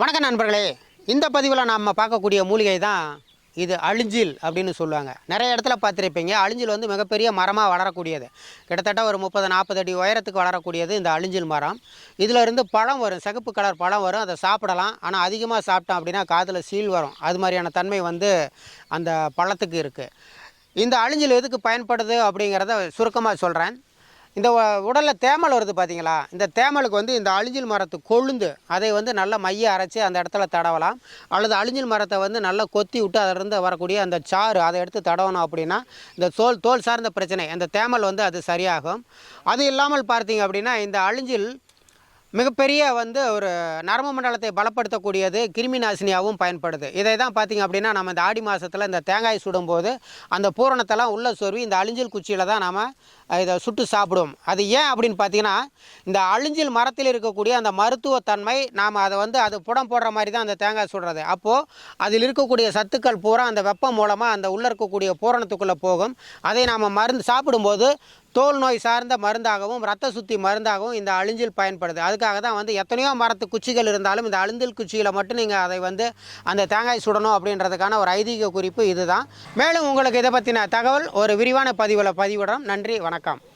வணக்கம் நண்பர்களே. இந்த பதிவில் நாம் பார்க்கக்கூடிய மூலிகை தான் இது அழிஞ்சில் அப்படின்னு சொல்லுவாங்க. நிறைய இடத்துல பார்த்துருப்பீங்க. அழிஞ்சில் வந்து மிகப்பெரிய மரமாக வளரக்கூடியது. கிட்டத்தட்ட ஒரு முப்பது நாற்பது அடி உயரத்துக்கு வளரக்கூடியது இந்த அழிஞ்சில் மரம். இதில் இருந்து பழம் வரும். சிகப்பு கலர் பழம் வரும். அதை சாப்பிடலாம். ஆனால் அதிகமாக சாப்பிட்டோம் அப்படின்னா காதில் சீல் வரும். அது மாதிரியான தன்மை வந்து அந்த பழத்துக்கு இருக்குது இந்த அழிஞ்சில் எதுக்கு பயன்படுது அப்படிங்கிறத சுருக்கமாக சொல்கிறேன் இந்த உடலில் தேமல் வருது பார்த்தீங்களா இந்த தேமலுக்கு வந்து இந்த அழிஞ்சில் மரத்து கொழுந்து அதை வந்து நல்லா மைய அரைச்சி அந்த இடத்துல தடவலாம். அல்லது அழிஞ்சில் மரத்தை வந்து நல்லா கொத்தி விட்டு அதிலிருந்து வரக்கூடிய அந்த சாறு அதை எடுத்து தடவணும் அப்படின்னா இந்த தோல் தோல் சார்ந்த பிரச்சனை. அந்த தேமல் வந்து அது சரியாகும். அது இல்லாமல் பார்த்தீங்க அப்படின்னா இந்த அழிஞ்சில் மிகப்பெரிய வந்து ஒரு நரம்பு மண்டலத்தை பலப்படுத்தக்கூடியது கிருமி நாசினியாகவும் பயன்படுது. இதை தான் பார்த்தீங்க அப்படின்னா நம்ம இந்த ஆடி மாதத்தில் இந்த தேங்காய் சுடும்போது அந்த பூரணத்தெல்லாம் உள்ள சொருவி இந்த அழிஞ்சில் குச்சியில் தான் நாம் இதை சுட்டு சாப்பிடுவோம். அது ஏன் அப்படின்னு பார்த்தீங்கன்னா இந்த அழிஞ்சில் மரத்தில் இருக்கக்கூடிய அந்த மருத்துவத்தன்மை நாம் அதை வந்து அது புடம் போடுற மாதிரி தான் அந்த தேங்காய் சுடுறது. அப்போது அதில் இருக்கக்கூடிய சத்துக்கள் பூரா அந்த வெப்பம் மூலமாக அந்த உள்ளே இருக்கக்கூடிய பூரணத்துக்குள்ளே போகும். அதை நாம் மருந்து சாப்பிடும்போது தோல் நோய் சார்ந்த மருந்தாகவும் ரத்த சுத்தி மருந்தாகவும் இந்த அழிஞ்சில் பயன்படுது. அதுக்காக தான் வந்து எத்தனையோ மரத்து குச்சிகள் இருந்தாலும் இந்த அழிஞ்சில் குச்சியில் மட்டும் நீங்கள் அதை வந்து அந்த தேங்காய் சுடணும் அப்படின்றதுக்கான ஒரு ஐதீக குறிப்பு இதுதான். மேலும் உங்களுக்கு இதை பற்றின தகவல் ஒரு விரிவான பதிவில் பதிவிடுறோம். நன்றி வணக்கம்.